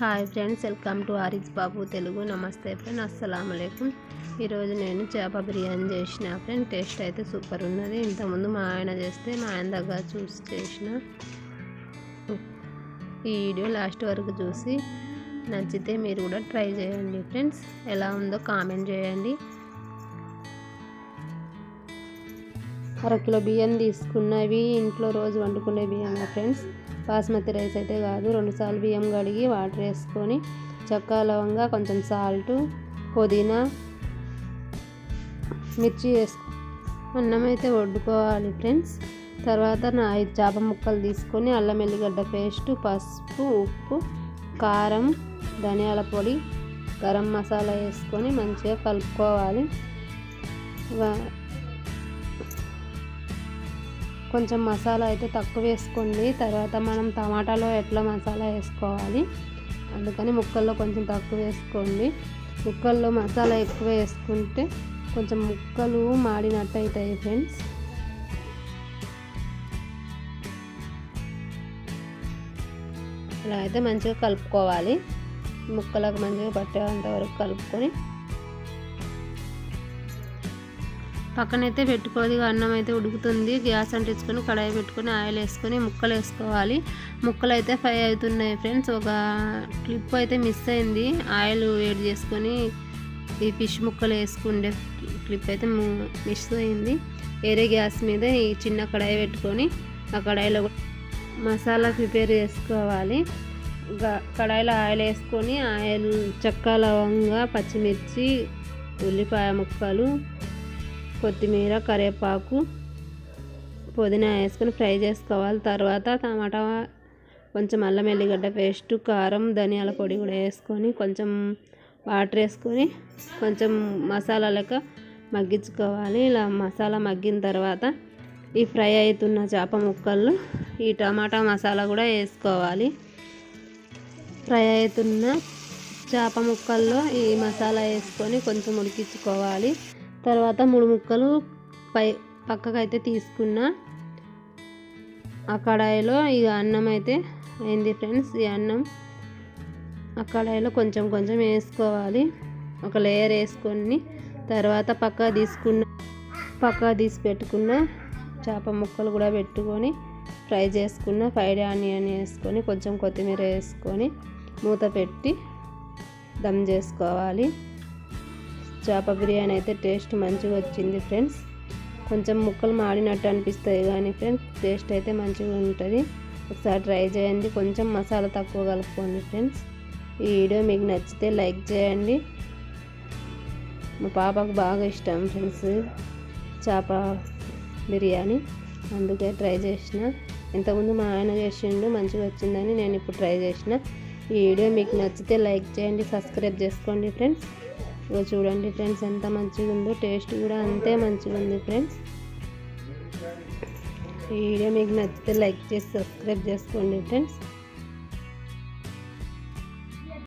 Hi friends welcome to Ariz Babu Telugu నమస్తే friend అస్సలం అయికం ఈరోజు నేను చేప బిర్యానీ చేసిన ఫ్రెండ్ టేస్ట్ అయితే సూపర్ ఉన్నది. ఇంతకుముందు మా ఆయన చేస్తే మా ఆయన దగ్గర చూసి చేసిన. ఈ వీడియో లాస్ట్ వరకు చూసి నచ్చితే మీరు కూడా ట్రై చేయండి ఫ్రెండ్స్ ఎలా ఉందో కామెంట్ చేయండి. అరకిలో బియ్యం తీసుకున్నవి ఇంట్లో రోజు వండుకునే బియ్యం ఫ్రెండ్స్ బాస్మతి రైస్ అయితే కాదు. రెండుసార్లు బియ్యం కడిగి వాటర్ వేసుకొని చక్క లవంగా కొంచెం సాల్ట్ పుదీనా మిర్చి వేసుకు అన్నం అయితే వండుకోవాలి ఫ్రెండ్స్. తర్వాత నా ఐదు చేప ముక్కలు తీసుకొని అల్లం ఎల్లిగడ్డ పేస్ట్ పసుపు ఉప్పు కారం ధనియాల పొడి గరం మసాలా వేసుకొని మంచిగా కలుపుకోవాలి. కొంచెం మసాలా అయితే తక్కువ వేసుకోండి. తర్వాత మనం టమాటాలో ఎట్లా మసాలా వేసుకోవాలి? అందుకని ముక్కల్లో కొంచెం తక్కువ వేసుకోండి. ముక్కల్లో మసాలా ఎక్కువ వేసుకుంటే కొంచెం ముక్కలు మాడినట్టు అవుతాయి ఫ్రెండ్స్. ఇలా అయితే మంచిగా కలుపుకోవాలి. ముక్కలకు మంచిగా పట్టేంత వరకు కలుపుకొని పక్కనైతే పెట్టుకోవాలి. అన్నం అయితే ఉడుకుతుంది. గ్యాస్ అంటించుకొని కడాయి పెట్టుకొని ఆయిల్ వేసుకొని ముక్కలు వేసుకోవాలి. ముక్కలు అయితే ఫ్రై అవుతున్నాయి ఫ్రెండ్స్. ఒక క్లిప్ అయితే మిస్ అయింది. ఆయిల్ వేడి చేసుకొని ఈ ఫిష్ ముక్కలు వేసుకుండే క్లిప్ అయితే మిస్ అయింది. వేరే గ్యాస్ మీద ఈ చిన్న కడాయి పెట్టుకొని ఆ కడాయిలో మసాలా ప్రిపేర్ చేసుకోవాలి. కడాయిలో ఆయిల్ వేసుకొని ఆయిల్ చెక్క లవంగా పచ్చిమిర్చి ఉల్లిపాయ ముక్కలు కొత్తిమీర కరివేపాకు పుదీనా వేసుకొని ఫ్రై చేసుకోవాలి. తర్వాత టమాటా కొంచెం అల్లం ఎల్లిగడ్డ పేస్ట్ కారం ధనియాల పొడి కూడా వేసుకొని కొంచెం వాటర్ వేసుకొని కొంచెం మసాలా లెక్క మగ్గించుకోవాలి. ఇలా మసాలా మగ్గిన తర్వాత ఈ ఫ్రై అవుతున్న చేప ముక్కలు ఈ టమాటా మసాలా కూడా వేసుకోవాలి. ఫ్రై అవుతున్న చేప ముక్కల్లో ఈ మసాలా వేసుకొని కొంచెం ఉడికించుకోవాలి. తర్వాత మూడు ముక్కలు పై పక్కకైతే తీసుకున్న. ఆ కడాయిలో ఇక అన్నం అయితే అయింది ఫ్రెండ్స్. ఈ అన్నం ఆ కడాయిలో కొంచెం కొంచెం వేసుకోవాలి. ఒక లేయర్ వేసుకొని తర్వాత పక్క తీసుకున్న పక్క తీసి పెట్టుకున్న చేప ముక్కలు కూడా పెట్టుకొని ఫ్రై చేసుకున్న ఫ్రైడ్ ఆనియన్ వేసుకొని కొంచెం కొత్తిమీర వేసుకొని మూత పెట్టి దమ్ చేసుకోవాలి. చేప బిర్యానీ అయితే టేస్ట్ మంచిగా వచ్చింది ఫ్రెండ్స్. కొంచెం ముక్కలు మాడినట్టు అనిపిస్తుంది కానీ ఫ్రెండ్స్ టేస్ట్ అయితే మంచిగా ఉంటుంది. ఒకసారి ట్రై చేయండి కొంచెం మసాలా తక్కువ కలుపుకోండి ఫ్రెండ్స్. ఈ వీడియో మీకు నచ్చితే లైక్ చేయండి. మా పాపకు బాగా ఇష్టం ఫ్రెండ్స్ చేప బిర్యానీ. అందుకే ట్రై చేసిన. ఇంతకుముందు మా ఆయన చేసిండు మంచిగా వచ్చిందని నేను ఇప్పుడు ట్రై చేసిన. ఈ వీడియో మీకు నచ్చితే లైక్ చేయండి సబ్స్క్రైబ్ చేసుకోండి ఫ్రెండ్స్. ఇక చూడండి ఫ్రెండ్స్ ఎంత మంచిగా ఉందో టేస్ట్ కూడా అంతే మంచిగా ఉంది ఫ్రెండ్స్. ఈ వీడియో మీకు నచ్చితే లైక్ చేసి సబ్స్క్రైబ్ చేసుకోండి ఫ్రెండ్స్.